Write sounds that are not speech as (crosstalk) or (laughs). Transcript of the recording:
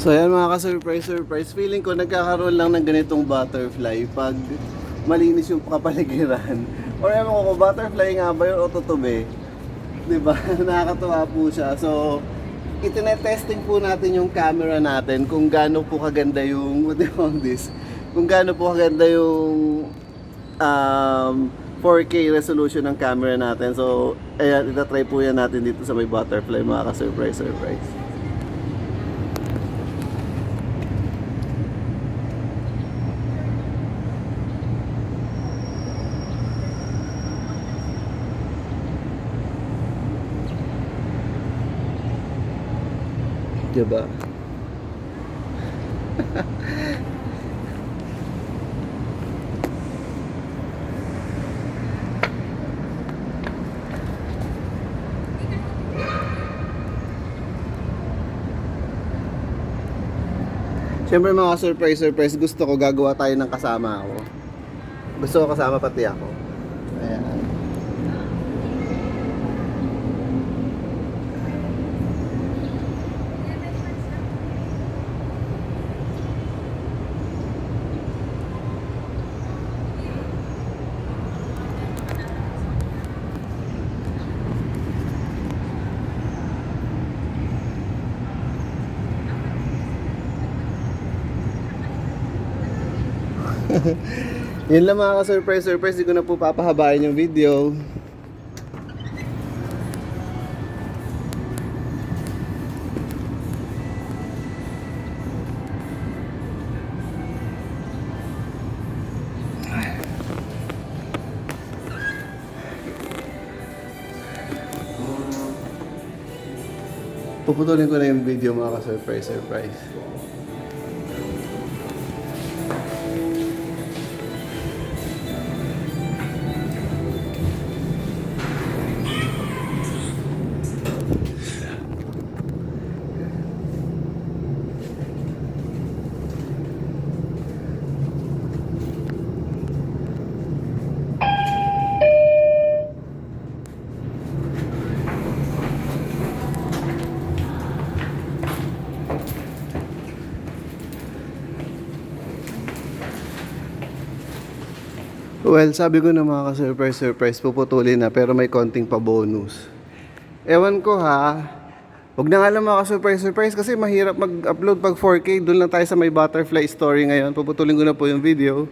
So yan mga ka-surprise, surprise. Feeling ko nagkakaroon lang ng ganitong butterfly pag malinis yung kapaligiran. (laughs) Or ewan ko butterfly nga ba yun o tutubi. Diba? (laughs) Nakakatuwa po siya. So, itinetesting po natin yung camera natin kung gaano po kaganda yung, (laughs) what do you call this? Kung gaano po kaganda yung um, 4K resolution ng camera natin. So, ayan, itatry po yan natin dito sa may butterfly mga ka-surprise, surprise. Diba? Siyempre mga surprise surprise gusto ko gagawa tayo ng kasama ako. Gusto ko kasama pati ako. Ayan. Yun lang mga ka-surprise surprise, di ko na po papahabain yung video. Puputulin ko na yung video mga ka-surprise surprise. Well, sabi ko na mga ka-surprise, surprise, puputulin na pero may konting pa bonus. Ewan ko ha, Huwag na nga lang mga ka-surprise, surprise kasi mahirap mag-upload pag 4K. Doon lang tayo sa may butterfly story ngayon. Puputulin ko na po yung video.